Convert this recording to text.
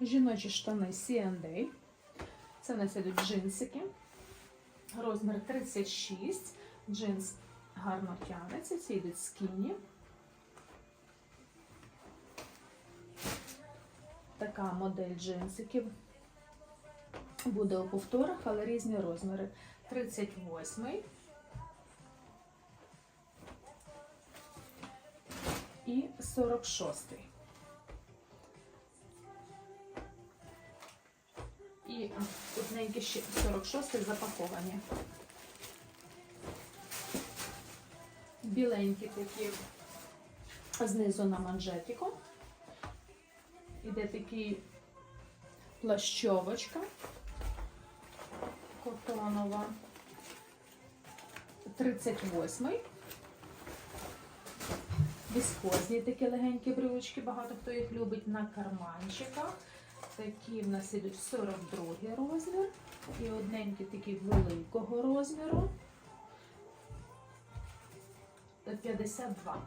Жіночі штани C&A. Це нас ідуть джинсики. Розмір 36. Джинс гарно тягнеться. Ці йдуть скіні. Така модель джинсиків. Буде у повторах, але різні розміри. 38 і 46. І одненькі ще 46 запаковані. Біленькі такі знизу на манжетику. Іде такий плащовочка котонова. 38 Віскозні такі легенькі брючки, багато хто їх любить на карманчиках. Такі в нас ідуть 42 розмір. І одненькі такі великого розміру. 52.